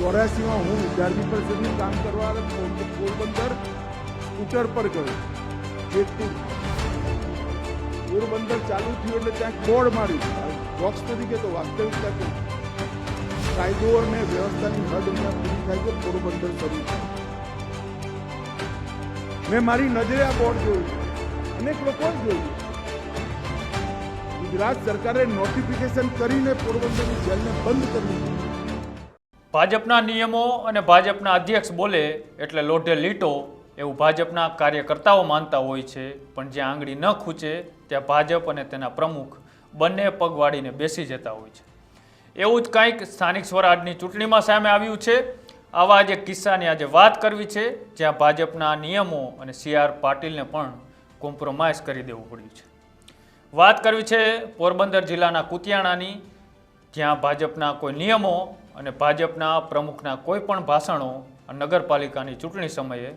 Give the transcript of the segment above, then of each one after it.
ચોર્યાસીમાં હું વિદ્યાર્થી પરિષદનું કામ કરવા પોર- પોરબંદર સ્કૂટર પર ગયો જેતપુર પોરબંદર ચાલુ થયું એટલે ત્યાં બોર્ડ માર્યું જોક્સ નથી કહેતો વાસ્તવિકતા કહું કાયદો અને વ્યવસ્થાની હદ અહીંયા પૂરી થાય છે પોરબંદર શરૂ થાય મેં મારી નજરે આ બોર્ડ જોયું છે. અનેક લોકોએ જોયું ગુજરાત સરકારે નોટિફિકેશન કરીને પોરબંદરની જેલને બંધ કરવી જોઈએ. ભાજપના નિયમો અને ભાજપના અધ્યક્ષ બોલે એટલે લોઢે લીટો એવું ભાજપના કાર્યકર્તાઓ માનતા હોય છે. પણ જ્યાં આંગળી ન ખૂચે ત્યાં ભાજપ અને તેના પ્રમુખ બંને પગવાળીને બેસી જતા હોય છે. એવું જ કંઈક સ્થાનિક સ્વરાજની ચૂંટણીમાં સામે આવ્યું છે. આવા જે કિસ્સાની આજે વાત કરવી છે, જ્યાં ભાજપના નિયમો અને સી આર પાટીલને પણ કોમ્પ્રોમાઇઝ કરી દેવું પડ્યું છે. વાત કરવી છે પોરબંદર જિલ્લાના કુતિયાણાની, જ્યાં ભાજપના કોઈ નિયમો અને ભાજપના પ્રમુખના કોઈ પણ ભાષણો નગરપાલિકાની ચૂંટણી સમયે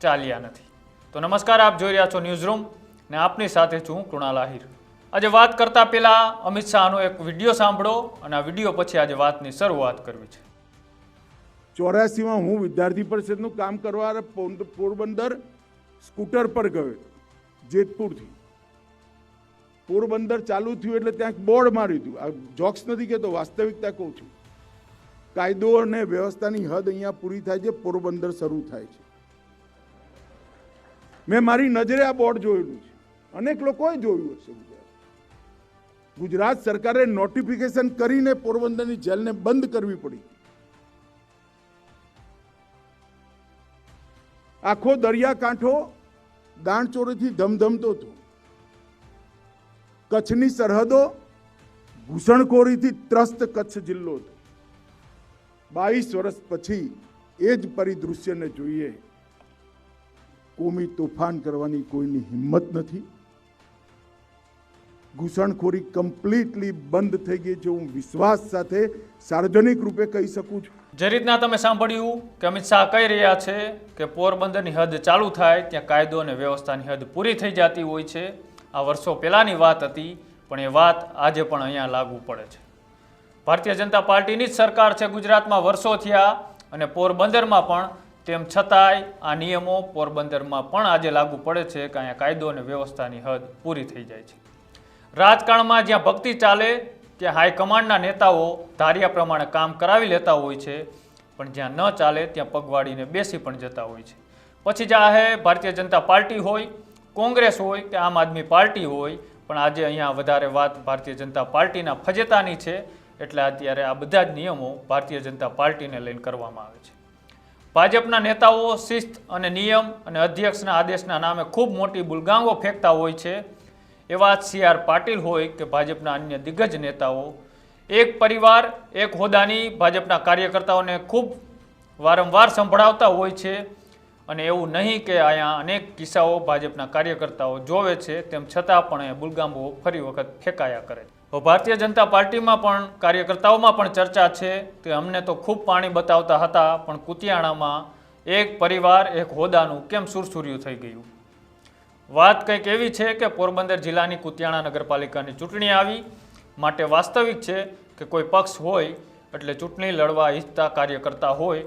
ચાલ્યા નથી. તો નમસ્કાર, આપ જોઈ રહ્યા છો ન્યૂઝ રૂમ ને આપની સાથે છું કૃણાલ આહિર. આજે વાત કરતા પહેલા અમિત શાહનો એક વીડિયો સાંભળો અને આ વીડિયો પછી આજે વાતની શરૂઆત કરવી છે. ચોરાસીમાં હું વિદ્યાર્થી પરિષદનું કામ કરવા પોર- પોરબંદર સ્કૂટર પર ગયો જેતપુરથી. પોરબંદર ચાલુ થયું એટલે ત્યાં બોર્ડ માર્યું હતું. આ જોક્સ નથી કહેતો, વાસ્તવિકતા કહું છું. કાયદો અને વ્યવસ્થાની હદ અહીંયા પૂરી થાય છે, પોરબંદર શરૂ થાય છે. મેં મારી નજરે આ બોર્ડ જોયેલું છે. અનેક લોકોએ જોયું હશે ગુજરાત. સરકારે નોટિફિકેશન કરીને પોરબંદરની જેલને બંધ કરવી પડી. આખો દરિયાકાંઠો દાણચોરીથી ધમધમતો હતો. કચ્છની સરહદો ઘૂસણખોરીથી ત્રસ્ત કચ્છ જિલ્લો હતો. બાવીસ વર્ષ પછી એ જ પરિદૃશ્યને જોઈએ કોમી તોફાન કરવાની કોઈની હિંમત નથી. ઘૂસણખોરી કમ્પ્લીટલી બંધ થઈ ગઈ છે. હું વિશ્વાસ સાથે સાર્વજનિક રૂપે કહી શકું છું. જે રીતના તમે સાંભળ્યું કે અમિત શાહ કહી રહ્યા છે કે પોરબંદરની હદ ચાલુ થાય, ત્યાં કાયદો અને વ્યવસ્થાની હદ પૂરી થઈ જતી હોય છે. આ વર્ષો પહેલાંની વાત હતી, પણ એ વાત આજે પણ અહીંયા લાગુ પડે છે. ભારતીય જનતા પાર્ટીની જ સરકાર છે ગુજરાતમાં વર્ષો થયા અને પોરબંદરમાં પણ, તેમ છતાંય આ નિયમો પોરબંદરમાં પણ આજે લાગુ પડે છે કે અહીંયા કાયદો અને વ્યવસ્થાની હદ પૂરી થઈ જાય છે. રાજકારણમાં જ્યાં ભક્તિ ચાલે, ત્યાં હાઈકમાન્ડના નેતાઓ ધાર્યા પ્રમાણે કામ કરાવી લેતા હોય છે, પણ જ્યાં ન ચાલે ત્યાં પગવાડીને બેસી પણ જતા હોય છે. પછી ચાહે ભારતીય જનતા પાર્ટી હોય, કોંગ્રેસ હોય કે આમ આદમી પાર્ટી હોય, પણ આજે અહીંયા વધારે વાત ભારતીય જનતા પાર્ટીના ફજેતાની છે એટલે અત્યારે આ બધા જ નિયમો ભારતીય જનતા પાર્ટીને લઈને કરવામાં આવે છે. ભાજપના નેતાઓ શિસ્ત અને નિયમ અને અધ્યક્ષના આદેશના નામે ખૂબ મોટી બુલગાંગો ફેંકતા હોય છે. એવા સી આર પાટીલ હોય કે ભાજપના અન્ય દિગ્ગજ નેતાઓ. એક પરિવાર, એક હોદ્દાની ભાજપના કાર્યકર્તાઓને ખૂબ વારંવાર સંભળાવતા હોય છે. અને એવું નહીં કે અહીંયા અનેક કિસ્સાઓ ભાજપના કાર્યકર્તાઓ જોવે છે, તેમ છતાં પણ એ બુલગાંબો ફરી વખત ફેંકાયા કરે છે. ભારતીય જનતા પાર્ટીમાં પણ, કાર્યકર્તાઓમાં પણ ચર્ચા છે. કે અમને તો ખૂબ પાણી બતાવતા હતા, પણ કુતિયાણામાં એક પરિવાર, એક હોદ્દાનું કેમ સુરસુર્યું થઈ ગયું? વાત કંઈક એવી છે કે પોરબંદર જિલ્લાની કુતિયાણા નગરપાલિકાની ચૂંટણી આવી. માટે વાસ્તવિક છે કે કોઈ પક્ષ હોય, એટલે ચૂંટણી લડવા ઈચ્છતા કાર્યકર્તા હોય,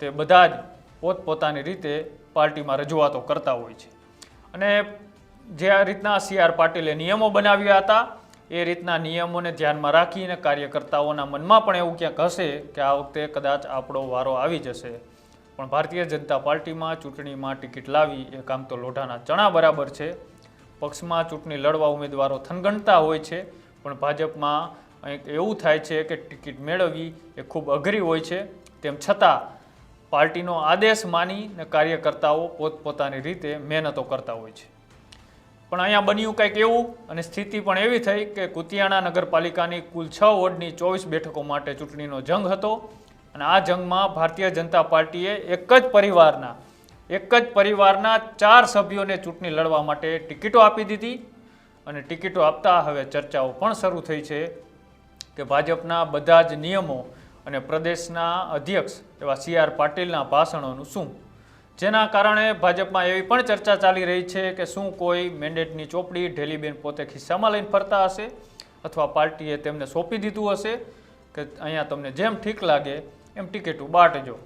તે બધા જ પોતપોતાની રીતે પાર્ટીમાં રજૂઆતો કરતા હોય છે. અને જે આ રીતના સી આર પાટીલે નિયમો બનાવ્યા હતા એ રીતના નિયમોને ધ્યાનમાં રાખીને કાર્યકર્તાઓના મનમાં પણ એવું ક્યાંક હશે કે આ વખતે કદાચ આપણો વારો આવી જશે. પણ ભારતીય જનતા પાર્ટીમાં ચૂંટણીમાં ટિકિટ લાવી એ કામ તો લોઢાના ચણા બરાબર છે. પક્ષમાં ચૂંટણી લડવા ઉમેદવારો થનગણતા હોય છે, પણ ભાજપમાં એવું થાય છે કે ટિકિટ મેળવવી એ ખૂબ અઘરી હોય છે. તેમ છતાં, પાર્ટીનો આદેશ માની ને કાર્યકર્તાઓ પોતપોતાની રીતે મહેનતો કરતા હોય છે. પણ અહીંયા બન્યું કંઈક એવું અને સ્થિતિ પણ એવી થઈ કે કુતિયાણા નગરપાલિકાની કુલ છ વોર્ડની ચોવીસ બેઠકો માટે ચૂંટણીનો જંગ હતો અને આ જંગમાં ભારતીય જનતા પાર્ટીએ એક જ પરિવારના, એક જ પરિવારના ચાર સભ્યોને ચૂંટણી લડવા માટે ટિકિટો આપી દીધી અને ટિકિટો આપતા હવે ચર્ચાઓ પણ શરૂ થઈ છે કે ભાજપના બધા જ નિયમો અને પ્રદેશના અધ્યક્ષ એવા સી આર પાટીલના ભાષણોનું શું? જેના કારણે ભાજપમાં એવી પણ ચર્ચા ચાલી રહી છે કે શું કોઈ મેન્ડેટની ચોપડી ઢેલીબેન પોતે ખિસ્સામાં લઈને ફરતા હશે અથવા પાર્ટીએ તેમને સોંપી દીધું હશે કે અહીંયા તમને જેમ ઠીક લાગે એમ ટિકિટો બાંટજો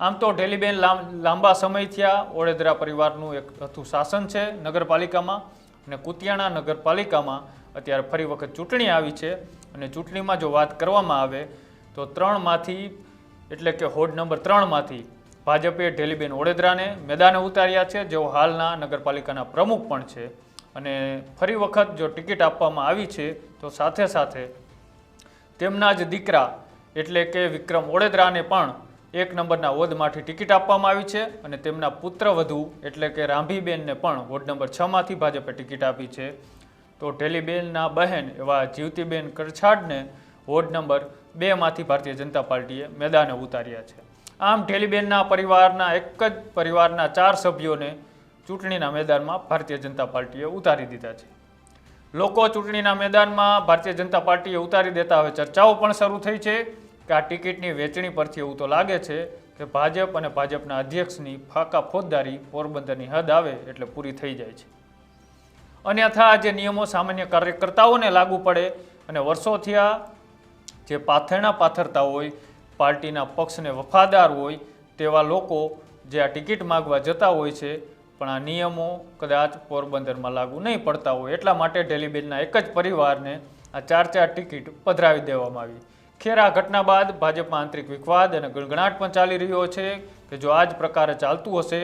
આમ તો ઢેલીબેન લાંબા સમય થયા ઓળેદરા પરિવારનું એક હતું શાસન છે નગરપાલિકામાં અને કુતિયાણા નગરપાલિકામાં અત્યારે ફરી વખત ચૂંટણી આવી છે અને ચૂંટણીમાં જો વાત કરવામાં આવે તો ત્રણમાંથી એટલે કે હોડ નંબર ત્રણમાંથી ભાજપે ઢેલીબેન ઓળેદરાને મેદાને ઉતાર્યા છે, જેઓ હાલના નગરપાલિકાના પ્રમુખ પણ છે. અને ફરી વખત જો ટિકિટ આપવામાં આવી છે, તો સાથે સાથે તેમના જ દીકરા એટલે કે વિક્રમ ઓળેદરાને પણ એક નંબરના વોર્ડમાંથી ટિકિટ આપવામાં આવી છે અને તેમના પુત્રવધુ એટલે કે રાંભીબેનને પણ વોર્ડ નંબર છમાંથી ભાજપે ટિકિટ આપી છે. તો ઢેલીબેનના બહેન એવા જીવતીબેન કરછાડને વોર્ડ નંબર બેમાંથી ભારતીય જનતા પાર્ટીએ મેદાને ઉતાર્યા છે. આમ ઢેલીબેનના પરિવારના એક જ પરિવારના ચાર સભ્યોને ચૂંટણીના મેદાનમાં ભારતીય જનતા પાર્ટીએ ઉતારી દીધા છે. લોકો ચૂંટણીના મેદાનમાં ભારતીય જનતા પાર્ટીએ ઉતારી દેતા હવે ચર્ચાઓ પણ શરૂ થઈ છે કે આ ટિકિટની વેચણી પરથી એવું તો લાગે છે કે ભાજપ અને ભાજપના અધ્યક્ષની ફાકા ફોજદારી પોરબંદરની હદ આવે એટલે પૂરી થઈ જાય છે. અન્યથા જે નિયમો સામાન્ય કાર્યકર્તાઓને લાગુ પડે અને વર્ષોથી આ જે પાથરણા પાથરતા હોય પાર્ટીના પક્ષને વફાદાર હોય તેવા લોકો જે આ ટિકિટ માગવા જતા હોય છે, પણ આ નિયમો કદાચ પોરબંદરમાં લાગુ નહીં પડતા હોય. એટલા માટે ઢેલીબેનના એક જ પરિવારને આ ચાર ચાર ટિકિટ પધરાવી દેવામાં આવી. ખેર આ ઘટના બાદ ભાજપમાં આંતરિક વિખવાદ અને ગણગણાટ પણ ચાલી રહ્યો છે કે જો આ જ પ્રકારે ચાલતું હશે,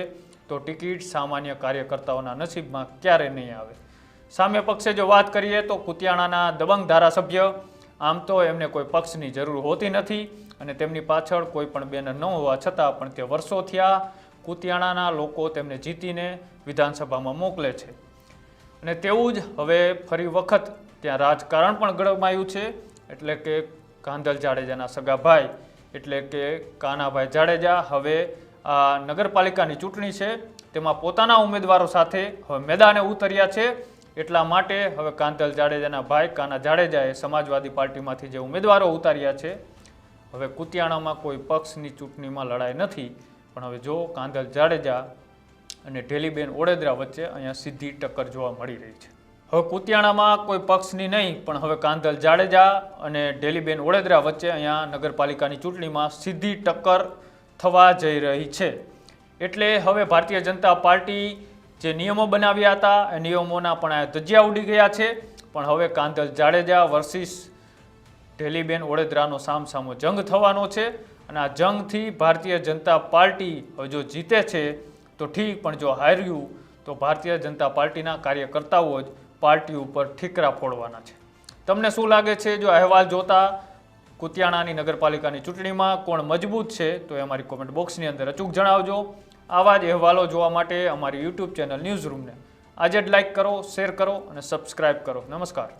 તો ટિકિટ સામાન્ય કાર્યકર્તાઓના નસીબમાં ક્યારે નહીં આવે. સામે પક્ષે જો વાત કરીએ તો કુતિયાણાના દબંગ ધારાસભ્ય આમ તો એમને કોઈ પક્ષની જરૂર હોતી નથી અને તેમની પાછળ કોઈ પણ બેનર ન હોવા છતાં પણ તે વર્ષો થયા કુતિયાણાના લોકો તેમને જીતીને વિધાનસભામાં મોકલે છે. અને તેવું જ હવે ફરી વખત ત્યાં રાજકારણ પણ ગરમાયું છે, એટલે કે કાંધલ જાડેજાના સગા ભાઈ એટલે કે કાનાભાઈ જાડેજા હવે આ નગરપાલિકાની ચૂંટણી છે, તેમાં પોતાના ઉમેદવારો સાથે હવે મેદાને ઉતર્યા છે એટલા માટે હવે કાંધલ જાડેજાના ભાઈ કાના જાડેજાએ સમાજવાદી પાર્ટીમાંથી જે ઉમેદવારો ઉતાર્યા છે, હવે કુતિયાણામાં કોઈ પક્ષની ચૂંટણીમાં લડાઈ નથી, પણ હવે જો કાંધલ જાડેજા અને ઢેલીબેન ઓડેદરા વચ્ચે અહીંયા સીધી ટક્કર જોવા મળી રહી છે. હવે કુતિયાણામાં કોઈ પક્ષની નહીં, પણ હવે કાંધલ જાડેજા અને ઢેલીબેન ઓડેદરા વચ્ચે અહીંયા નગરપાલિકાની ચૂંટણીમાં સીધી ટક્કર થવા જઈ રહી છે. એટલે હવે ભારતીય જનતા પાર્ટી જે નિયમો બનાવ્યા હતા, એ નિયમોના પણ ધજિયા ઉડી ગયા છે. પણ હવે કાંધલ જાડેજા વર્સિસ ઢેલીબેન ઓડેદરાનો સામસામો જંગ થવાનો છે અને આ જંગથી ભારતીય જનતા પાર્ટી હવે જો જીતે છે, તો ઠીક, પણ જો હાર્યું, તો ભારતીય જનતા પાર્ટીના કાર્યકર્તાઓ જ પાર્ટી ઉપર ઠીકરા ફોડવાના છે. તમને શું લાગે છે? જો અહેવાલ જોતા કુતિયાણાની નગરપાલિકાની ચૂંટણીમાં કોણ મજબૂત છે, તો એ અમારી કોમેન્ટ બોક્સની અંદર અચૂક જણાવજો. આવા જ અહેવાલો જોવા માટે અમારી યુટ્યુબ ચેનલ ન્યૂઝ રૂમને આજે જ લાઇક કરો શેર કરો અને સબસ્ક્રાઇબ કરો. નમસ્કાર.